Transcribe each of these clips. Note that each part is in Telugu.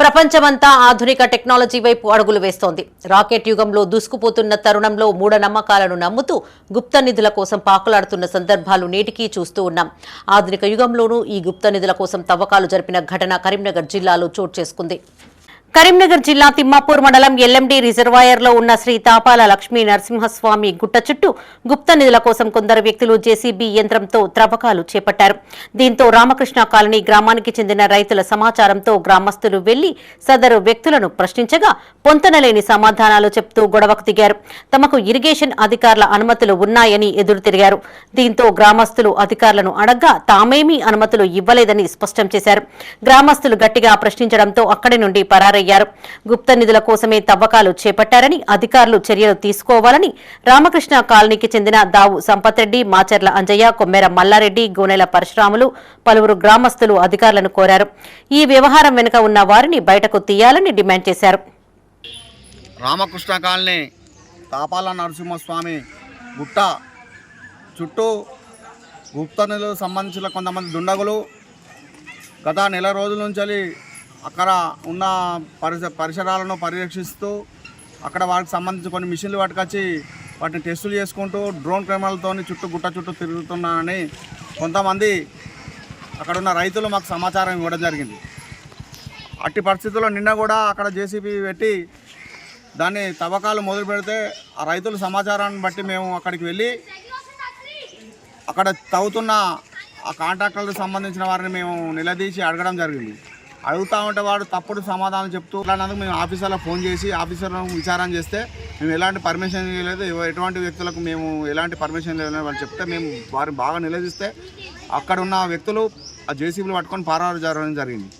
ప్రపంచమంతా ఆధునిక టెక్నాలజీ వైపు అడుగులు వేస్తోంది. రాకెట్ యుగంలో దూసుకుపోతున్న తరుణంలో మూఢనమ్మకాలను నమ్ముతూ గుప్త నిధుల కోసం పాకులాడుతున్న సందర్భాలు నేటికీ చూస్తూ ఉన్నాం. ఆధునిక యుగంలోనూ ఈ గుప్త నిధుల కోసం తవ్వకాలు జరిపిన ఘటన కరీంనగర్ జిల్లాలో చోటు చేసుకుంది. కరీంనగర్ జిల్లా తిమ్మాపూర్ మండలం ఎల్ఎండి రిజర్వాయర్లో ఉన్న శ్రీ తాపాల లక్ష్మీ నరసింహస్వామి గుట్ట చుట్టూ గుప్త నిధుల కోసం కొందరు వ్యక్తులు జేసీబీ యంత్రంతో త్రవ్వకాలు చేపట్టారు. దీంతో రామకృష్ణ కాలనీ గ్రామానికి చెందిన రైతుల సమాచారంతో గ్రామస్తులు వెళ్ళి సదరు వ్యక్తులను ప్రశ్నించగా పొంతనలేని సమాధానాలు చెప్తూ గొడవకు దిగారు. తమకు ఇరిగేషన్ అధికారుల అనుమతులు ఉన్నాయని ఎదురు తిరిగారు. దీంతో గ్రామస్తులు అధికారులను అడగ్గా తామేమీ అనుమతులు ఇవ్వలేదని స్పష్టం చేశారు. గ్రామస్తులు గట్టిగా ప్రశ్నించడంతో అక్కడి నుండి పరారయ్యారు. గుప్త నిధుల కోసమే తవ్వకాలు చేపట్టారని అధికారులు చర్యలు తీసుకోవాలని రామకృష్ణ కాలనీకి చెందిన దావు సంపత్రెడ్డి మాచర్ల అంజయ్య కొమ్మెర మల్లారెడ్డి గోనెల పరశురాములు పలువురు గ్రామస్తులు అధికారులను కోరారు. ఈ వ్యవహారం వెనుక ఉన్న వారిని బయటకు తీయాలని డిమాండ్ చేశారు. రామకృష్ణ కాలనీ తాపాల నరసింహస్వామి గుట్ట చుట్టూ గుప్త నిధులకు సంబంధించిన కొంతమంది దుండగులు గత నెల రోజుల నుంచి అక్కడ ఉన్న పరిస పరిసరాలను పరిరక్షిస్తూ అక్కడ వాటికి సంబంధించి కొన్ని మిషన్లు పట్టుకొచ్చి వాటిని టెస్టులు చేసుకుంటూ డ్రోన్ కెమెరాలతో చుట్టూ గుట్ట చుట్టూ తిరుగుతున్నానని కొంతమంది అక్కడ ఉన్న రైతులు మాకు సమాచారం ఇవ్వడం జరిగింది. అట్టి పరిస్థితుల్లో నిన్న కూడా అక్కడ జేసీబీ పెట్టి దాన్ని తవ్వకాలు మొదలు పెడితే ఆ రైతుల సమాచారాన్ని బట్టి మేము అక్కడికి వెళ్ళి అక్కడ తవ్వుతున్న ఆ కాంట్రాక్టర్లకు సంబంధించిన వారిని మేము నిలదీసి అడగడం జరిగింది. అడుగుతా ఉంటే వాడు తప్పుడు సమాధానం చెప్తూ అట్లానందుకు మేము ఆఫీసర్లకు ఫోన్ చేసి ఆఫీసర్లను విచారం చేస్తే మేము ఎలాంటి పర్మిషన్ లేదు ఎటువంటి వ్యక్తులకు మేము ఎలాంటి పర్మిషన్ లేదని వాళ్ళు చెప్తే మేము వారిని బాగా నిలదీస్తే అక్కడ ఉన్న వ్యక్తులు ఆ జేసీబీలు పట్టుకొని పారారు జరగడం జరిగింది.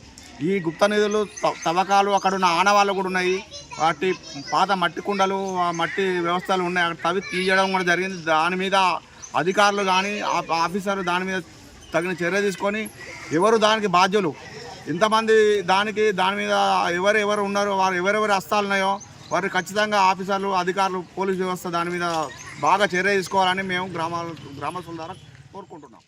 ఈ గుప్త నిధులు త- తవ్వకాలు అక్కడ ఉన్న ఆనవాళ్ళు కూడా ఉన్నాయి. వాటి పాత మట్టి కుండలు ఆ మట్టి వ్యవస్థలు ఉన్నాయి. అక్కడ తవ్వి తీయడం కూడా జరిగింది. దాని మీద అధికారులు కానీ ఆఫీసర్లు దాని మీద తగిన చర్య తీసుకొని ఎవరు దానికి బాధ్యులు? ఇంతమంది దానికి దాని మీద ఎవరు ఎవరు ఉన్నారో వారు ఎవరెవరు హస్తాలు ఉన్నాయో వారు ఖచ్చితంగా ఆఫీసర్లు అధికారులు పోలీస్ వ్యవస్థ దాని మీద బాగా చర్య తీసుకోవాలని మేము గ్రామాల గ్రామస్తుల ద్వారా కోరుకుంటున్నాం.